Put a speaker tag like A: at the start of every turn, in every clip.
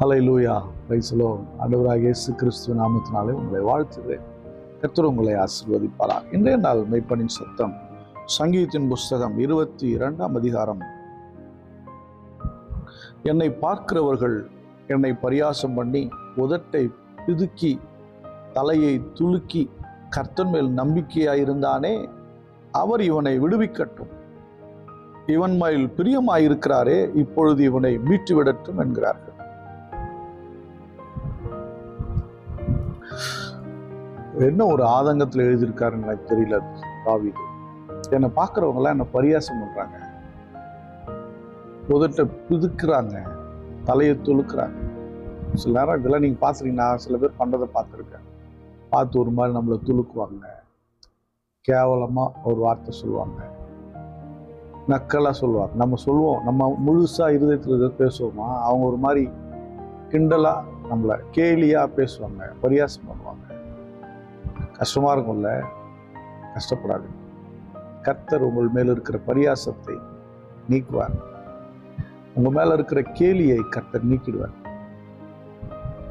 A: ஹலை லூயா வயசுலோ ஆண்டவராக இயேசு கிறிஸ்துவ நாமத்தினாலே உங்களை வாழ்த்துகிறேன். கத்தர் உங்களை ஆசீர்வதிப்பாரா இன்றைய நாள் மெய்ப்பனின் சத்தம். சங்கீதத்தின் புஸ்தகம் இருபத்தி இரண்டாம் அதிகாரம். என்னை பார்க்கிறவர்கள் என்னை பரியாசம் பண்ணி உதட்டை பிதுக்கி தலையை துலுக்கி கர்த்தன் மேல் நம்பிக்கையாயிருந்தானே அவர் இவனை விடுவிக்கட்டும். இவன் மேல் பிரியமாயிருக்கிறாரே இப்பொழுது இவனை மீட்டு விடட்டும் என்கிறார்கள். என்ன ஒரு ஆதங்கத்தில் எழுதியிருக்காருன்னு எனக்கு தெரியல தாவீது என்னை பார்க்குறவங்களாம் என்னை பரியாசம் பண்ணுறாங்க உதட்ட பிதுக்குறாங்க தலையை துளுக்குறாங்க சில நேரம் இதெல்லாம் நீங்கள் பார்த்துருக்கீங்கன்னா சில பேர் பண்ணுறதை பார்த்துருக்கேன். பார்த்து ஒரு மாதிரி நம்மளை துளுக்குவாங்க கேவலமாக ஒரு வார்த்தை சொல்லுவாங்க. நக்கலாக சொல்லுவாங்க. நம்ம சொல்லுவோம். நம்ம முழுசாக இருதயத்தில் பேசுவோமா? அவங்க ஒரு மாதிரி கிண்டலாக நம்மளை கேலியாக பேசுவாங்க. பரியாசம் பண்ணுவாங்க. கஷ்டமாக இருக்கும்ல கஷ்டப்படாது. கர்த்தர் உங்கள் மேல் இருக்கிற பரியாசத்தை நீக்குவார். உங்கள் மேலே இருக்கிற கேலியை கர்த்தர் நீக்கிடுவார்.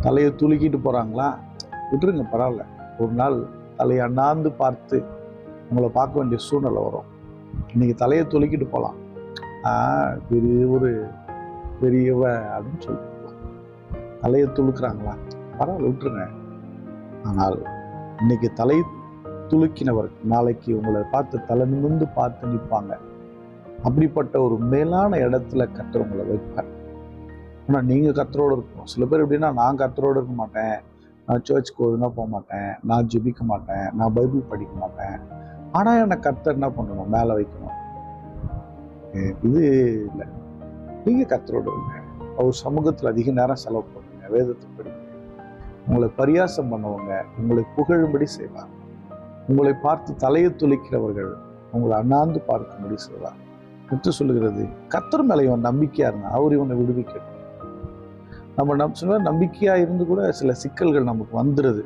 A: தலையை துலுக்கிட்டு போகிறாங்களா விட்டுருங்க பரவாயில்ல. ஒரு நாள் தலையை அண்ணாந்து பார்த்து உங்களை பார்க்க வேண்டிய சூழ்நிலை வரும். இன்னைக்கு தலையை துலுக்கிட்டு போகலாம் ஆ பெரிய ஒரு பெரியவ அப்படின்னு சொல்லிட்டு தலையை துளுக்குறாங்களா பரவாயில்ல விட்டுருங்க. ஆனால் இன்னைக்கு தலை துலுக்கினவர். நாளைக்கு உங்களை பார்த்து தலை நிமிர்ந்து பார்த்து நிற்பாங்க. அப்படிப்பட்ட ஒரு மேலான இடத்துல கத்தர் உங்களை வைப்பார். ஆனால் நீங்கள் கத்தரோடு இருக்கணும். சில பேர் எப்படின்னா நான் கத்தரோடு இருக்க மாட்டேன். நான் சர்ச்சுக்கு ஒழுங்காக போக மாட்டேன். நான் ஜெபிக்க மாட்டேன். நான் பைபிள் படிக்க மாட்டேன். ஆனால் என்னை கத்தர் என்ன பண்ணணும்? மேலே வைக்கணும். இது இல்லை. நீங்கள் கத்தரோடு இருங்க. அவர் சமூகத்தில் அதிக நேரம் செலவு பண்ணுங்க. வேதத்தை படிங்க. உங்களை பரியாசம் பண்ணவங்க உங்களை புகழும்படி செய்வார். உங்களை பார்த்து தலையை துளிக்கிறவர்கள் உங்களை அண்ணாந்து பார்க்கும்படி செய்வார். என்று சொல்லுகிறது கத்தர் மேலே இவன் நம்பிக்கையா இருந்தான் அவர் இவனை விடுவிக்கட்டும். நம்ம நம் சொன்ன நம்பிக்கையாக இருந்து கூட சில சிக்கல்கள் நமக்கு வந்துடுது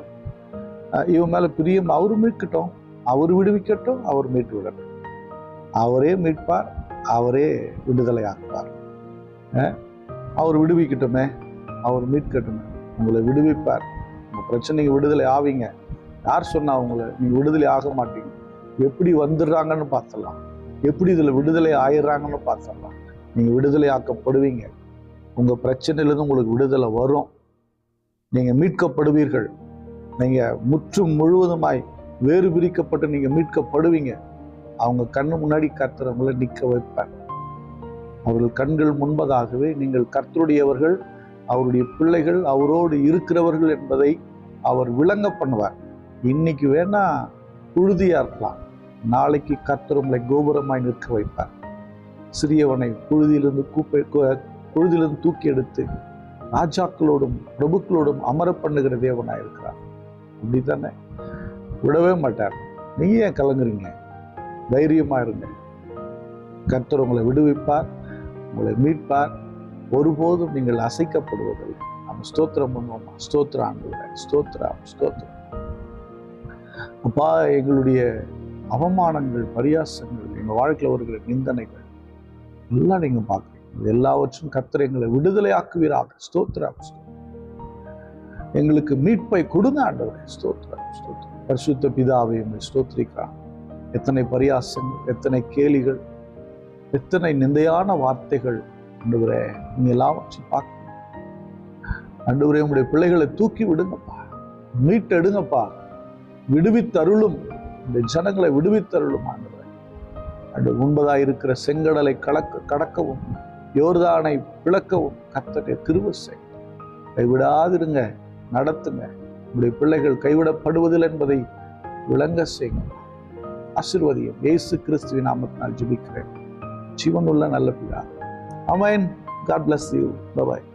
A: இவன் மேலே பிரியம் அவர் மீட்கட்டும். அவர் விடுவிக்கட்டும் அவர் மீட்டு விடட்டும். அவரே மீட்பார் அவரே விடுதலை ஆக்குவார் அவர் விடுவிக்கட்டுமே அவர் மீட்கட்டுமே. உங்களை விடுவிப்பார். உங்கள் பிரச்சனைக்கு விடுதலை ஆவீங்க. யார் சொன்னா உங்களை நீங்கள் விடுதலை ஆக மாட்டீங்க. எப்படி வந்துடுறாங்கன்னு பார்த்தலாம் எப்படி இதில் விடுதலை ஆயிடுறாங்கன்னு பார்த்தலாம் நீங்கள் விடுதலை ஆக்கப்படுவீங்க உங்கள் பிரச்சனையிலேருந்து உங்களுக்கு விடுதலை வரும். நீங்கள் மீட்கப்படுவீர்கள். நீங்கள் முற்றும் முழுவதுமாய் வேறு பிரிக்கப்பட்டு நீங்கள் மீட்கப்படுவீங்க. அவங்க கண்ணு முன்னாடி கர்த்தரவங்களை நிற்க வைப்பார். அவர்கள் கண்கள் முன்பதாகவே நீங்கள் கர்த்தருடையவர்கள் அவருடைய பிள்ளைகள் அவரோடு இருக்கிறவர்கள் என்பதை அவர் விளங்க பண்ணுவார். இன்னைக்கு வேணா புழுதியா இருக்கலாம். நாளைக்கு கத்தர் உங்களை கோபுரமாய் நிற்க வைப்பார். சிறியவனை புழுதியிலிருந்து கூப்பை புழுதியிலிருந்து தூக்கி எடுத்து ராஜாக்களோடும் பிரபுக்களோடும் அமர பண்ணுகிற தேவனாக இருக்கிறார். அப்படித்தானே? விடவே மாட்டார். நீயே ஏன் கலங்குறீங்க? தைரியமா இருங்க. கர்த்தர் உங்களை விடுவிப்பார் உங்களை மீட்பார் ஒருபோதும் நீங்கள் அசைக்கப்படுவதில்லை. நம்ம ஸ்தோத்திரம் பண்ணுவோமா? ஸ்தோத்திரம் ஆண்டுகிற ஸ்தோத்ரா ஸ்தோத்திரம். அப்பா எங்களுடைய அவமானங்கள் பரியாசங்கள் எங்கள் வாழ்க்கையில் வருகிற நிந்தனைகள் எல்லாம் நீங்கள் பார்க்குறீங்க. இது எல்லாவற்றும் கர்த்தர் எங்களை விடுதலை ஆக்குவீராக ஸ்தோத்ரா எங்களுக்கு மீட்பை கொடுங்க ஆண்டவரே. ஸ்தோத்ரா ஸ்தோத்ரம் பரிசுத்த பிதாவை உங்களை ஸ்தோத்திரிக்கிறான் எத்தனை பரியாசங்கள் எத்தனை கேலிகள் எத்தனை நிந்தையான வார்த்தைகள் ஆண்டவரே நீங்க எல்லாவற்றையும் பார்க்க ஆண்டவரே உங்களுடைய பிள்ளைகளை தூக்கி விடுங்கப்பா. மீட்டெடுங்கப்பா. விடுவித்தருளும். இந்த ஜனங்களை விடுவித்தருளும் ஆண்டவரே. அன்று முன்பதாக இருக்கிற செங்கடலை கலக்க கடக்கவும் யோர்தானை பிளக்கவும் கத்தனை திருவசை கைவிடாதிருங்க நடத்துங்க. உங்களுடைய பிள்ளைகள் கைவிடப்படுவதில்லை என்பதை விளங்க செய்யுங்க. ஆசிர்வதியம். இயேசு கிறிஸ்துவின் நாமத்தினால் ஜெபிக்கிறேன். ஜீவனுள்ள நல்ல பிள்ளை Amen. God bless you. Bye bye.